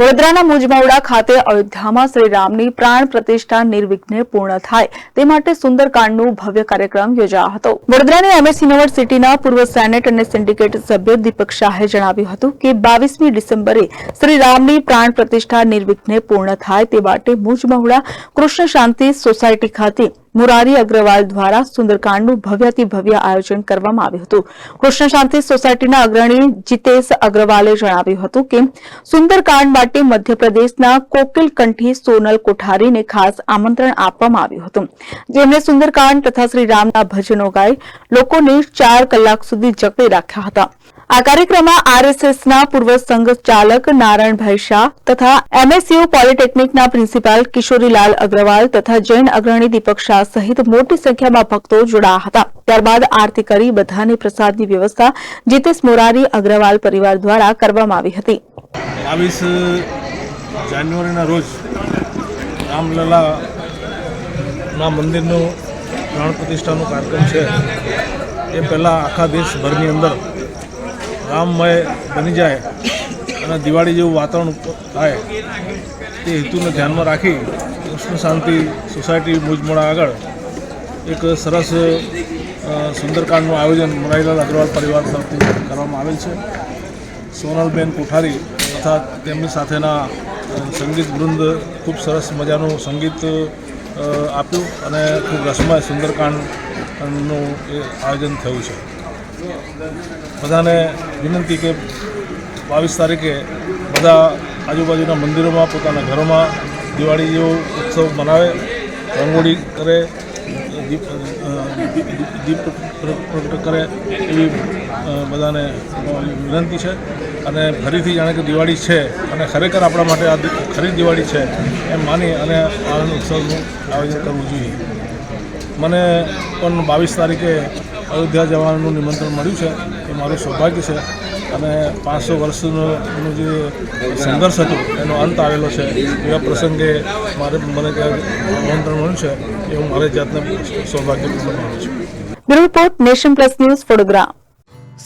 વડોદરાના મુજમાવડા ખાતે અયોધ્યામાં શ્રી પ્રાણ પ્રતિષ્ઠા નિર્વિઘ્ને પૂર્ણ થાય તે માટે સુંદરકાંડનું ભવ્ય કાર્યક્રમ યોજાયો હતો. વડોદરાની એમએસ યુનિવર્સિટીના પૂર્વ સેનેટ અને સિન્ડિકેટ સભ્ય દીપક શાહે જણાવ્યું હતું કે બાવીસમી ડિસેમ્બરે શ્રી પ્રાણ પ્રતિષ્ઠા નિર્વિઘ્ને પૂર્ણ થાય તે માટે મુજમહુડા કૃષ્ણ શાંતિ સોસાયટી ખાતે મુરારી અગ્રવાલ દ્વારા સુંદરકાંડનું ભવ્યથી ભવ્ય આયોજન કરવામાં આવ્યું હતું. કૃષ્ણ શાંતિ સોસાયટીના અગ્રણી જીતેશ અગ્રવાલે જણાવ્યું હતું કે સુંદરકાંડ માટે મધ્યપ્રદેશના કોકિલકંઠી સોનલ કોઠારીને ખાસ આમંત્રણ આપવામાં આવ્યું હતું. જેમણે સુંદરકાંડ તથા શ્રી રામના ભજનો ગાઈ લોકોને ચાર કલાક સુધી જકડી રાખ્યા હતા. આ કાર્યક્રમમાં આરએસએસના પૂર્વ સંઘ ચાલક નારાયણભાઈ શાહ તથા એમએસયુ પોલિટેકનિકના પ્રિન્સિપાલ કિશોરીલાલ અગ્રવાલ તથા જૈન અગ્રણી દીપક શાહ સહિત મોટી સંખ્યામાં ભક્તો જોડાયા હતા. ત્યારબાદ આરતી કરી બધાને પ્રસાદની વ્યવસ્થા જીતેશ મોરારી અગ્રવાલ પરિવાર દ્વારા કરવામાં આવી હતી. બાવીસ જાન્યુઆરીના રોજ રામલલાના મંદિરનું પ્રાણ પ્રતિષ્ઠાનો કાર્યક્રમ છે. એ પહેલાં આખા દેશભરની અંદર રામમય બની જાય અને દિવાળી જેવું વાતાવરણ થાય. તે હેતુને ધ્યાનમાં રાખી કૃષ્ણ શાંતિ સોસાયટી મુજમોડા આગળ એક સરસ સુંદરકાંડનું આયોજન મોરારીલાલ અગ્રવાલ પરિવાર તરફથી કરવામાં આવેલ છે. સોનલબેન કોઠારી તથા તેમની સાથેના સંગીત વૃંદ ખૂબ સરસ મજાનું સંગીત આપ્યું અને ખૂબ રસમય સુંદરકાંડનું એ આયોજન થયું છે. બધાને વિનંતી કે બાવીસ તારીખે બધા આજુબાજુના મંદિરોમાં, પોતાના ઘરોમાં દિવાળી જેવો ઉત્સવ મનાવે, રંગોળી કરે દીપ પ્રગટ કરે એવી બધાને વિનંતી છે. અને ફરીથી જાણે કે દિવાળી છે અને ખરેખર આપણા માટે આ ખરી દિવાળી છે એમ માની અને આનંદ ઉત્સવનું આયોજન કરવું જોઈએ. મને પણ બાવીસ તારીખે અયોધ્યા જવાનું નિમંત્રણ મળ્યું છે. એ મારું સૌભાગ્ય છે. અને પાંચસો વર્ષનું જે સંઘર્ષ હતો એનો અંત આવેલો છે. એવા પ્રસંગે મારે મને ત્યાં નિમંત્રણ મળ્યું છે એ હું મારી જાતને સૌભાગ્યપૂર્ણ માનું છું. Report nation plus news photograph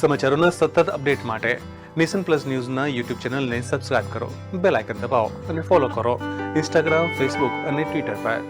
સમાચારોના સતત અપડેટ માટે નેશન પ્લસ ન્યૂઝના યુટ્યુબ ચેનલને સબસ્ક્રાઇબ કરો બેલ આઇકન દબાવો અને ફોલો કરો ઇન્સ્ટાગ્રામ ફેસબુક અને ટ્વિટર પર.